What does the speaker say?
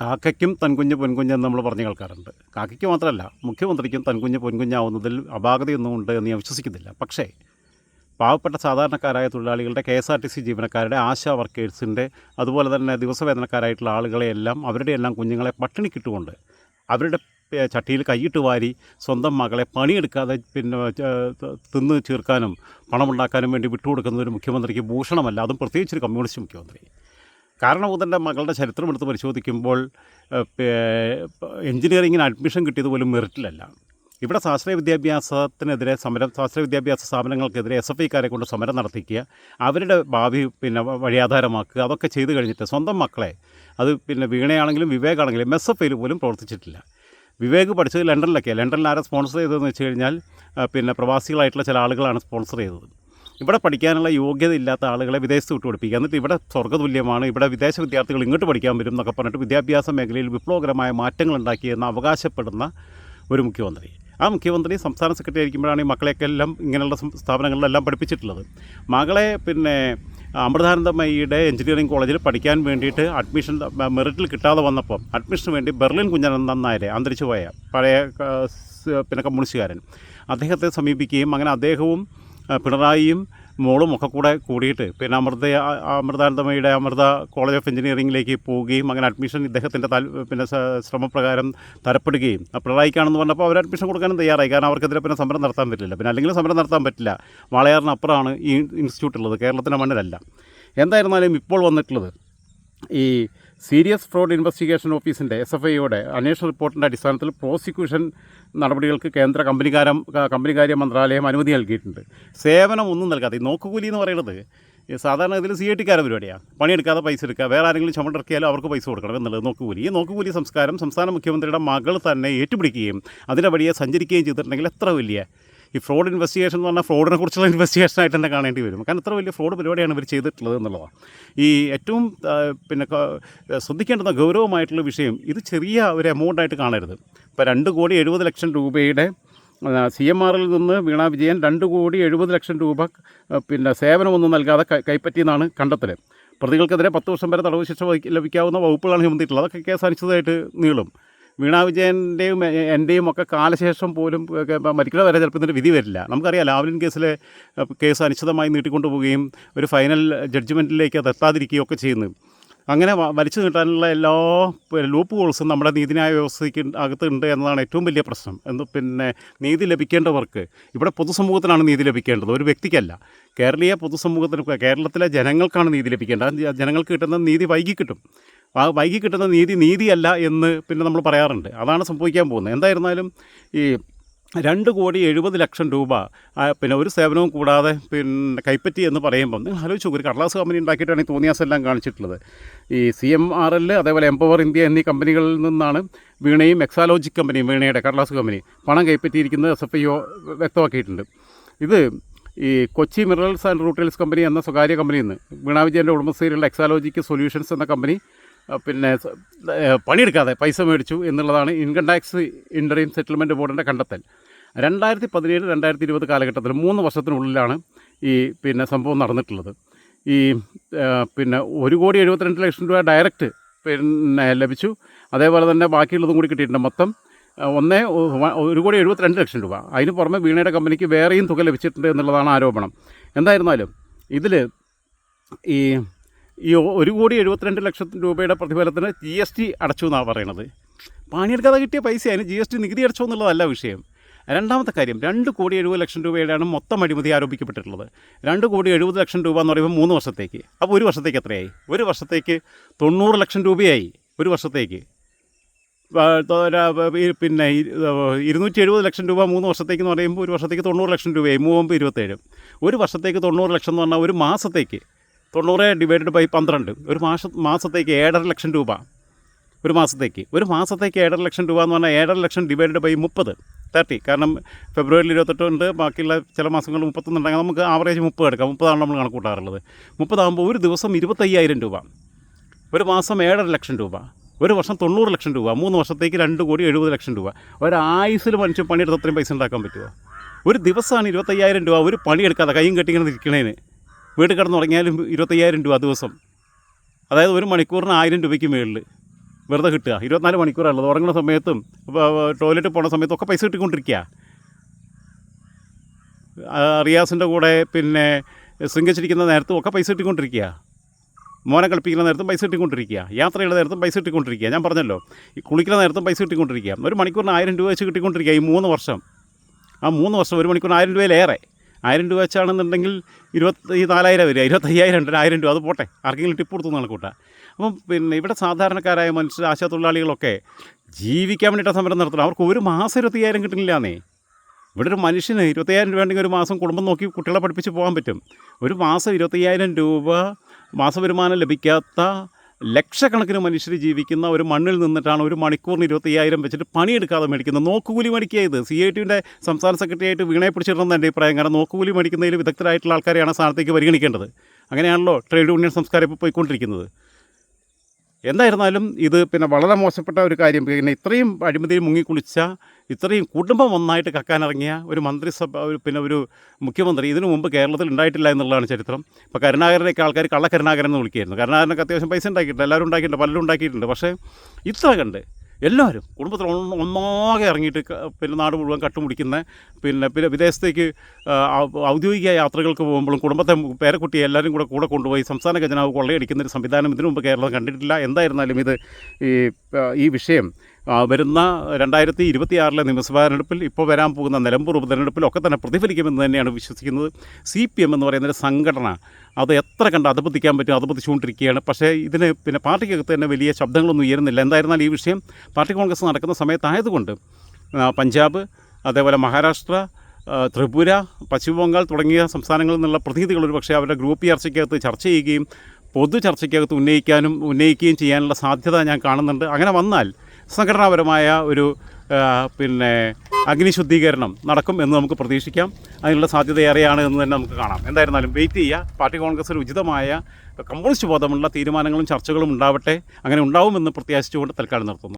കാക്കയ്ക്കും തൻകുഞ്ഞ് പൊൻകുഞ്ഞ് എന്ന് നമ്മൾ പറഞ്ഞു കേൾക്കാറുണ്ട്. കാക്കയ്ക്ക് മാത്രമല്ല മുഖ്യമന്ത്രിക്കും തൻകുഞ്ഞ് പൊൻകുഞ്ഞാവുന്നതിൽ അപാകതയൊന്നും ഉണ്ട് എന്ന് ഞാൻ വിശ്വസിക്കുന്നില്ല. പക്ഷേ പാവപ്പെട്ട സാധാരണക്കാരായ തൊഴിലാളികളുടെ K S R T C ജീവനക്കാരുടെ ആശാ വർക്കേഴ്സിന്റെ അതുപോലെ തന്നെ ദിവസവേതനക്കാരായിട്ടുള്ള ആളുകളെയെല്ലാം അവരുടെ എല്ലാം കുഞ്ഞുങ്ങളെ പട്ടിണിക്കിട്ടുകൊണ്ട് അവരുടെ ചട്ടിയിൽ കൈയിട്ട് വാരി സ്വന്തം മകളെ പണിയെടുക്കാതെ പിന്നെ തിന്ന് ചേർക്കാനും പണമുണ്ടാക്കാനും വേണ്ടി വിട്ടുകൊടുക്കുന്ന ഒരു മുഖ്യമന്ത്രിക്ക് ഭൂഷണമല്ല. അതും പ്രത്യേകിച്ച് ഒരു കമ്മ്യൂണിസ്റ്റ് മുഖ്യമന്ത്രി. കാരണഭൂതന്റെ മകളുടെ ചരിത്രം എടുത്ത് പരിശോധിക്കുമ്പോൾ എഞ്ചിനീയറിങ്ങിന് അഡ്മിഷൻ കിട്ടിയത് പോലും മെറിറ്റിലല്ല. ഇവിടെ ശാസ്ത്രീയ വിദ്യാഭ്യാസത്തിനെതിരെ സമരം ശാസ്ത്രീയ വിദ്യാഭ്യാസ സ്ഥാപനങ്ങൾക്കെതിരെ എസ് എഫ് ഐക്കാരെ കൊണ്ട് സമരം നടത്തിക്കുക അവരുടെ ഭാവി പിന്നെ വഴിയാധാരമാക്കുക അതൊക്കെ ചെയ്തു കഴിഞ്ഞിട്ട് സ്വന്തം മക്കളെ അത് പിന്നെ വീണയാണെങ്കിലും വിവേകാണെങ്കിലും എസ് എഫ് ഐയിൽ പോലും പ്രവർത്തിച്ചിട്ടില്ല. വിവേക് പഠിച്ചത് ലണ്ടനിലൊക്കെയാണ് ലണ്ടനിൽ ആരെ സ്പോൺസർ ചെയ്തതെന്ന് വെച്ച് കഴിഞ്ഞാൽ പിന്നെ പ്രവാസികളായിട്ടുള്ള ചില ആളുകളാണ് സ്പോൺസർ ചെയ്തത്. ഇവിടെ പഠിക്കാനുള്ള യോഗ്യത ഇല്ലാത്ത ആളുകളെ വിദേശത്ത് വിട്ടു പഠിപ്പിക്കുക. എന്നിട്ട് ഇവിടെ സ്വർഗതുല്യമാണ് ഇവിടെ വിദേശ വിദ്യാർത്ഥികൾ ഇങ്ങോട്ട് പഠിക്കാൻ വരും എന്നൊക്കെ പറഞ്ഞിട്ട് വിദ്യാഭ്യാസ മേഖലയിൽ വിപ്ലവകരമായ മാറ്റങ്ങൾ ഉണ്ടാക്കിയെന്ന് അവകാശപ്പെടുന്ന ഒരു മുഖ്യമന്ത്രി. ആ മുഖ്യമന്ത്രി സംസ്ഥാന സെക്രട്ടറി ആയിരിക്കുമ്പോഴാണ് ഈ മക്കളെയൊക്കെ എല്ലാം ഇങ്ങനെയുള്ള സ്ഥാപനങ്ങളിലെല്ലാം പഠിപ്പിച്ചിട്ടുള്ളത്. മകളെ പിന്നെ അമൃതാനന്ദമയ്യയുടെ എഞ്ചിനീയറിംഗ് കോളേജിൽ പഠിക്കാൻ വേണ്ടിയിട്ട് അഡ്മിഷൻ മെറിറ്റിൽ കിട്ടാതെ വന്നപ്പം അഡ്മിഷന് വേണ്ടി ബെർലിൻ കുഞ്ഞനന്ദൻ നായരെ അന്തരിച്ചു പോയ പഴയ പിന്നെ കമ്മ്യൂണിസ്റ്റുകാരൻ. അദ്ദേഹത്തെ സമീപിക്കുകയും അങ്ങനെ അദ്ദേഹവും പിണറായിയും മോളും ഒക്കെ കൂടെ കൂടിയിട്ട് പിന്നെ അമൃത അമൃതാനന്ദമയുടെ അമൃത കോളേജ് ഓഫ് എഞ്ചിനീയറിംഗിലേക്ക് പോവുകയും അങ്ങനെ അഡ്മിഷൻ ഇദ്ദേഹത്തിന്റെ പിന്നെ ശ്രമപ്രകാരം തരപ്പെടുകയും. പിണറായിക്കാണെന്ന് പറഞ്ഞപ്പോൾ അവർ അഡ്മിഷൻ കൊടുക്കാനും തയ്യാറായി. കാരണം അവർക്കെതിരെ പിന്നെ സമരം നടത്താൻ പറ്റില്ല. പിന്നെ അല്ലെങ്കിൽ സമരം നടത്താൻ പറ്റില്ല. വാളയാറിനപ്പുറമാണ് ഈ ഇൻസ്റ്റിറ്റ്യൂട്ട് ഉള്ളത്. കേരളത്തിന്റെ മണ്ണിലല്ല. എന്തായിരുന്നാലും ഇപ്പോൾ വന്നിട്ടുള്ളത് ഈ സീരിയസ് ഫ്രോഡ് ഇൻവെസ്റ്റിഗേഷൻ ഓഫീസിന്റെ എസ് എഫ് ഐയുടെ അന്വേഷണ റിപ്പോർട്ടിന്റെ അടിസ്ഥാനത്തിൽ പ്രോസിക്യൂഷൻ നടപടികൾക്ക് കേന്ദ്ര കമ്പനികാരം കമ്പനികാര്യ മന്ത്രാലയം അനുമതി നൽകിയിട്ടുണ്ട്. സേവനം ഒന്നും നൽകാതെ നോക്കുകൂലി എന്ന് പറയുന്നത് സാധാരണ ഇതിൽ സി ഐ ടിക്കാരെ പരിപാടിയാണ് പണിയെടുക്കാതെ പൈസ എടുക്കുക വേറെ ആരെങ്കിലും ചുമട്ടിറക്കിയാലും അവർക്ക് പൈസ കൊടുക്കണം എന്നുള്ളത് നോക്കുകൂലി. ഈ നോക്കുകൂലി സംസ്കാരം സംസ്ഥാന മുഖ്യമന്ത്രിയുടെ മകൾ തന്നെ ഏറ്റുപിടിക്കുകയും അതിന്റെ വഴിയെ സഞ്ചരിക്കുകയും ചെയ്തിട്ടുണ്ടെങ്കിൽ എത്ര വലിയ ഈ ഫ്രോഡ് ഇൻവെസ്റ്റിഗേഷൻ എന്ന് പറഞ്ഞാൽ ഫ്രോഡിനെ കുറിച്ചുള്ള ഇൻവെസ്റ്റിഗേഷൻ ആയിട്ട് തന്നെ കാണേണ്ടി വരും. കാരണം ഇത്ര വലിയ ഫ്രോഡ് പരിപാടിയാണ് ഇവർ ചെയ്തിട്ടുള്ളത് എന്നുള്ളതാണ്. ഈ ഏറ്റവും പിന്നെ ശ്രദ്ധിക്കേണ്ടുന്ന ഗൗരവമായിട്ടുള്ള വിഷയം ഇത് ചെറിയ ഒരു എമൗണ്ട് ആയിട്ട് കാണരുത്. ഇപ്പോൾ രണ്ട് കോടി എഴുപത് ലക്ഷം രൂപയുടെ സി എം ആറിൽ നിന്ന് വീണ വിജയൻ രണ്ട് കോടി എഴുപത് ലക്ഷം രൂപ പിന്നെ സേവനമൊന്നും നൽകാതെ കൈപ്പറ്റിയെന്നാണ് കണ്ടെത്തൽ പ്രതികൾക്കെതിരെ പത്ത് വർഷം വരെ തടവ് ശിക്ഷ ലഭിക്കാവുന്ന വകുപ്പുകളാണ് ചുമത്തിയിട്ടുള്ളത്. അതൊക്കെ കേസ് അനിശ്ചിതമായിട്ട് നീളും. വീണ വിജയന്റെയും എന്റെയും ഒക്കെ കാലശേഷം പോലും മരിക്കണ വരെ ചിലപ്പോൾ ഇതിന്റെ വിധി വരില്ല. നമുക്കറിയാം ലാവ്ലിൻ കേസിലെ കേസ് അനിശ്ചിതമായി നീട്ടിക്കൊണ്ടു പോവുകയും ഒരു ഫൈനൽ ജഡ്ജ്മെന്റിലേക്ക് അത് എത്താതിരിക്കുകയും ഒക്കെ ചെയ്യുന്നു. അങ്ങനെ വലിച്ചു നീട്ടാനുള്ള എല്ലാ ലൂപ്പ് ഹോൾസും നമ്മുടെ നീതിന്യായ വ്യവസ്ഥയ്ക്ക് അകത്തുണ്ട് എന്നതാണ് ഏറ്റവും വലിയ പ്രശ്നം. എന്ന് പിന്നെ നീതി ലഭിക്കേണ്ടവർക്ക് ഇവിടെ പൊതുസമൂഹത്തിനാണ് നീതി ലഭിക്കേണ്ടത്. ഒരു വ്യക്തിക്കല്ല. കേരളീയ പൊതുസമൂഹത്തിന് കേരളത്തിലെ ജനങ്ങൾക്കാണ് നീതി ലഭിക്കേണ്ടത്. ജനങ്ങൾക്ക് കിട്ടുന്ന നീതി വൈകി കിട്ടും. വൈകി കിട്ടുന്ന നീതി നീതിയല്ല എന്ന് പിന്നെ നമ്മൾ പറയാറുണ്ട്. അതാണ് സംഭവിക്കാൻ പോകുന്നത്. എന്തായിരുന്നാലും ഈ രണ്ട് കോടി എഴുപത് ലക്ഷം രൂപ പിന്നെ ഒരു സേവനവും കൂടാതെ പിന്നെ കൈപ്പറ്റി എന്ന് പറയുമ്പം നിങ്ങൾ ആലോചിച്ച് ഒരു കടലാസ് കമ്പനി ഉണ്ടാക്കിയിട്ടാണ് ഈ തോന്നിയാസെല്ലാം കാണിച്ചിട്ടുള്ളത്. ഈ സി എം ആർ എൽ അതേപോലെ എംപവർ ഇന്ത്യ എന്നീ കമ്പനികളിൽ നിന്നാണ് വീണയും എക്സാലോജിക് കമ്പനിയും വീണയുടെ കടലാസ് കമ്പനി പണം കൈപ്പറ്റിയിരിക്കുന്നത് എസ് എഫ് ഐ ഒ വ്യക്തമാക്കിയിട്ടുണ്ട്. ഇത് ഈ Kochi minerals and rutiles company എന്ന സ്വകാര്യ കമ്പനിയിൽ നിന്ന് വീണാ വിജയന്റെ ഉടമസ്ഥയിലുള്ള എക്സാലോജിക്ക് സൊല്യൂഷൻസ് എന്ന കമ്പനി ആ, പിന്നെ പണിയെടുക്കാതെ പൈസ മേടിച്ചു എന്നുള്ളതാണ് ഇൻകം ടാക്സ് ഇന്ററീം സെറ്റിൽമെന്റ് ബോർഡിന്റെ കണ്ടെത്തൽ. രണ്ടായിരത്തി പതിനേഴ് രണ്ടായിരത്തി ഇരുപത് കാലഘട്ടത്തിൽ മൂന്ന് വർഷത്തിനുള്ളിലാണ് ഈ പിന്നെ സംഭവം നടന്നിട്ടുള്ളത്. ഈ പിന്നെ ഒരു കോടി എഴുപത്തിരണ്ട് ലക്ഷം രൂപ ഡയറക്റ്റ് പിന്നെ ലഭിച്ചു. അതേപോലെ തന്നെ ബാക്കിയുള്ളതും കൂടി കിട്ടിയിട്ടുണ്ട് മൊത്തം ഒന്നേ ഒരു കോടി എഴുപത്തിരണ്ട് ലക്ഷം രൂപ. അതിന് പുറമെ വീണയുടെ കമ്പനിക്ക് വേറെയും തുക ലഭിച്ചിട്ടുണ്ട് എന്നുള്ളതാണ് ആരോപണം. എന്തായിരുന്നാലും ഇതിൽ ഈ ഈ ഒരു കോടി എഴുപത്തിരണ്ട് ലക്ഷം രൂപയുടെ പ്രതിഫലത്തിന് ജി എസ് ടി അടച്ചു എന്നാണ് പറയണത്. പണിയെടുക്കാതെ കിട്ടിയ പൈസ അതിന് ജി എസ് ടി നികുതി അടച്ചു എന്നുള്ളതല്ല വിഷയം. രണ്ടാമത്തെ കാര്യം രണ്ട് കോടി എഴുപത് ലക്ഷം രൂപയുടെയാണ് മൊത്തം അഴിമതി ആരോപിക്കപ്പെട്ടിട്ടുള്ളത്. രണ്ട് കോടി എഴുപത് ലക്ഷം രൂപ എന്ന് പറയുമ്പോൾ മൂന്ന് വർഷത്തേക്ക്. അപ്പോൾ ഒരു വർഷത്തേക്ക് എത്രയായി? ഒരു വർഷത്തേക്ക് തൊണ്ണൂറ് ലക്ഷം രൂപയായി. ഒരു വർഷത്തേക്ക്. പിന്നെ ഇരുന്നൂറ്റി എഴുപത് ലക്ഷം രൂപ മൂന്ന് വർഷത്തേക്ക് എന്ന് പറയുമ്പോൾ ഒരു വർഷത്തേക്ക് തൊണ്ണൂറ് ലക്ഷം രൂപയായി. മൂവമ്പ് ഇരുപത്തേഴ്. ഒരു വർഷത്തേക്ക് തൊണ്ണൂറ് ലക്ഷം എന്ന് പറഞ്ഞാൽ ഒരു മാസത്തേക്ക് തൊണ്ണൂറ് ഡിവൈഡഡ് ബൈ പന്ത്രണ്ട്. ഒരു മാസ മാസത്തേക്ക് ഏഴര ലക്ഷം രൂപ. ഒരു മാസത്തേക്ക്. ഒരു മാസത്തേക്ക് ഏഴര ലക്ഷം രൂപ എന്ന് പറഞ്ഞാൽ ഏഴര ലക്ഷം ഡിവൈഡഡ് ബൈ മുപ്പത്. തേർട്ടി കാരണം ഫെബ്രുവരിയിൽ ഇരുപത്തെട്ട് ഉണ്ട്. ബാക്കിയുള്ള ചില മാസങ്ങൾ മുപ്പത്തൊന്നുണ്ടെങ്കിൽ നമുക്ക് ആവറേജ് മുപ്പത് എടുക്കാം. മുപ്പതാണ് നമ്മൾ കണക്ക് കൂട്ടാറുള്ളത്. മുപ്പതാകുമ്പോൾ ഒരു ദിവസം ഇരുപത്തയ്യായിരം രൂപ. ഒരു മാസം ഏഴര ലക്ഷം രൂപ. ഒരു വർഷം തൊണ്ണൂറ് ലക്ഷം രൂപ. മൂന്ന് വർഷത്തേക്ക് രണ്ട് കോടി എഴുപത് ലക്ഷം രൂപ. ഒരായുസിൽ മനുഷ്യൻ പണിയെടുത്ത് അത്രയും പൈസ ഉണ്ടാക്കാൻ പറ്റുമോ? ഒരു ദിവസമാണ് ഇരുപത്തയ്യായിരം രൂപ. ഒരു പണിയെടുക്കാതെ കൈയും കെട്ടിങ്ങനെ ഇരിക്കണേന് വീട്ടിൽ കിടന്നുറങ്ങിയാലും ഇരുപത്തയ്യായിരം രൂപ ദിവസം. അതായത് ഒരു മണിക്കൂറിന് ആയിരം രൂപയ്ക്ക് മേളിൽ വെറുതെ കിട്ടുക. ഇരുപത്തിനാല് മണിക്കൂറുള്ളത് ഉറങ്ങുന്ന സമയത്തും ടോയ്ലറ്റ് പോണ സമയത്തും ഒക്കെ പൈസ കിട്ടിക്കൊണ്ടിരിക്കുക. റിയാസിന്റെ കൂടെ പിന്നെ ശൃംഗച്ചിരിക്കുന്ന നേരത്തും ഒക്കെ പൈസ കിട്ടിക്കൊണ്ടിരിക്കുക. മോനെ കളിപ്പിക്കുന്ന നേരത്തും പൈസ കിട്ടിക്കൊണ്ടിരിക്കുക. യാത്ര ചെയ്യുന്ന നേരത്തും പൈസ കിട്ടിക്കൊണ്ടിരിക്കുക. ഞാൻ പറഞ്ഞല്ലോ ഈ കുളിക്കുന്ന നേരത്തും പൈസ കിട്ടിക്കൊണ്ടിരിക്കുക. ഒരു മണിക്കൂറിന് ആയിരം രൂപ വെച്ച് കിട്ടിക്കൊണ്ടിരിക്കുക ഈ മൂന്ന് വർഷം. ആ മൂന്ന് വർഷം ഒരു മണിക്കൂറിന് ആയിരം രൂപയിലേറെ. ആയിരം രൂപ വെച്ചാണെന്നുണ്ടെങ്കിൽ ഇരുപത്തി നാലായിരം വരിക. ഇരുപത്തയ്യായിരം ഉണ്ട് ആയിരം രൂപ. അത് പോട്ടെ. ആർക്കെങ്കിലും ടിപ്പ് കൊടുത്തു കണക്കൂട്ട അപ്പം പിന്നെ ഇവിടെ സാധാരണക്കാരായ മനുഷ്യർ ആശാത്തൊഴിലാളികളൊക്കെ ജീവിക്കാൻ വേണ്ടിയിട്ട് സമരം നടത്തണം അവർക്ക് ഒരു മാസം ഇരുപത്തയ്യായിരം കിട്ടുന്നില്ലാന്നേ. ഇവിടെ ഒരു മനുഷ്യന് ഇരുപത്തയ്യായിരം രൂപ ഉണ്ടെങ്കിൽ ഒരു മാസം കുടുംബം നോക്കി കുട്ടികളെ പഠിപ്പിച്ച് പോകാൻ പറ്റും. ഒരു മാസം ഇരുപത്തയ്യായിരം രൂപ മാസവരുമാനം ലഭിക്കാത്ത ലക്ഷക്കണക്കിന് മനുഷ്യർ ജീവിക്കുന്ന ഒരു മണ്ണിൽ നിന്നിട്ടാണ് ഒരു മണിക്കൂറിന് ഇരുപത്തി അയ്യായിരം വെച്ചിട്ട് പണിയെടുക്കാതെ മേടിക്കുന്നത്. നോക്കുകൂലി മേടിക്കുക ഇത്. സി ഐ ടിയുടെ സംസ്ഥാന സെക്രട്ടറി ആയിട്ട് വീണയെ പിടിച്ചിടണമെന്ന് എന്റെ അഭിപ്രായം കാരണം നോക്കുകൂലി മേടിക്കുന്നതിൽ വിദഗ്ധരായിട്ടുള്ള ആൾക്കാരെയാണ് സ്ഥാനത്തേക്ക് പരിഗണിക്കേണ്ടത്. അങ്ങനെയാണല്ലോ ട്രേഡ് യൂണിയൻ സംസ്കാരം ഇപ്പോൾ പോയിക്കൊണ്ടിരിക്കുന്നത്. എന്തായിരുന്നാലും ഇത് പിന്നെ വളരെ മോശപ്പെട്ട ഒരു കാര്യം. പിന്നെ ഇത്രയും അഴിമതിയിൽ മുങ്ങിക്കുളിച്ച ഇത്രയും കുടുംബം ഒന്നായിട്ട് കക്കാനിറങ്ങിയ ഒരു മന്ത്രിസഭ ഒരു പിന്നെ ഒരു മുഖ്യമന്ത്രി ഇതിനു മുമ്പ് കേരളത്തിൽ ഉണ്ടായിട്ടില്ല എന്നുള്ളതാണ് ചരിത്രം. ഇപ്പോൾ കരുണാകരനെയൊക്കെ ആൾക്കാർ കള്ള കരുണാകരൻ എന്ന് വിളിക്കുകയായിരുന്നു. കരുണാകരനൊക്കെ അത്യാവശ്യം പൈസ ഉണ്ടാക്കിയിട്ടുണ്ട് എല്ലാവരും ഉണ്ടാക്കിയിട്ടുണ്ട് പലരും ഉണ്ടാക്കിയിട്ടുണ്ട്. പക്ഷേ ഇത്ര കണ്ട് എല്ലാവരും കുടുംബത്തിൽ ഒന്ന് ഒന്നാകെ ഇറങ്ങിയിട്ട് പിന്നെ നാട് മുഴുവൻ കട്ടുമുടിക്കുന്ന പിന്നെ പിന്നെ വിദേശത്തേക്ക് ഔദ്യോഗിക യാത്രകൾക്ക് പോകുമ്പോഴും കുടുംബത്തെ പേരക്കുട്ടിയെ എല്ലാവരും കൂടെ കൂടെ കൊണ്ടുപോയി സംസ്ഥാന ഖജനാവ് കൊള്ളയടിക്കുന്ന ഒരു സംവിധാനം ഇതിനു മുമ്പ് കേരളം കണ്ടിട്ടില്ല. എന്തായിരുന്നാലും ഇത് ഈ ഈ വിഷയം വരുന്ന രണ്ടായിരത്തി ഇരുപത്തി ആറിലെ നിയമസഭാ തെരഞ്ഞെടുപ്പിൽ ഇപ്പോൾ വരാൻ പോകുന്ന നിലമ്പൂർ ഉപതെരഞ്ഞെടുപ്പിലൊക്കെ തന്നെ പ്രതിഫലിക്കുമെന്ന് തന്നെയാണ് വിശ്വസിക്കുന്നത്. സി പി എം എന്ന് പറയുന്നൊരു സംഘടന അത് എത്ര കണ്ട് അധപതിക്കാൻ പറ്റും അധപതിച്ചുകൊണ്ടിരിക്കുകയാണ്. പക്ഷേ ഇതിന് പിന്നെ പാർട്ടിക്കകത്ത് തന്നെ വലിയ ശബ്ദങ്ങളൊന്നും ഉയരുന്നില്ല. എന്തായിരുന്നാലും ഈ വിഷയം പാർട്ടി കോൺഗ്രസ് നടക്കുന്ന സമയത്തായതുകൊണ്ട് പഞ്ചാബ് അതേപോലെ മഹാരാഷ്ട്ര ത്രിപുര പശ്ചിമ ബംഗാൾ തുടങ്ങിയ സംസ്ഥാനങ്ങളിൽ നിന്നുള്ള പ്രതിനിധികൾ ഒരു പക്ഷേ അവരുടെ ഗ്രൂപ്പ് ചർച്ചയ്ക്കകത്ത് ചർച്ച ചെയ്യുകയും പൊതു ചർച്ചയ്ക്കകത്ത് ഉന്നയിക്കാനും ഉന്നയിക്കുകയും ചെയ്യാനുള്ള സാധ്യത ഞാൻ കാണുന്നുണ്ട്. അങ്ങനെ വന്നാൽ സംഘടനാപരമായ ഒരു പിന്നെ അഗ്നിശുദ്ധീകരണം നടക്കും എന്ന് നമുക്ക് പ്രതീക്ഷിക്കാം. അതിനുള്ള സാധ്യത ഏറെയാണ് എന്ന് തന്നെ നമുക്ക് കാണാം. എന്തായിരുന്നാലും വെയിറ്റ് ചെയ്യുക. പാർട്ടി കോൺഗ്രസ്സിൽ ഉചിതമായ കമ്മ്യൂണിസ്റ്റ് ബോധമുള്ള തീരുമാനങ്ങളും ചർച്ചകളും ഉണ്ടാവട്ടെ. അങ്ങനെ ഉണ്ടാവുമെന്ന് പ്രത്യാശിച്ചുകൊണ്ട് തൽക്കാലം നിർത്തുന്നു.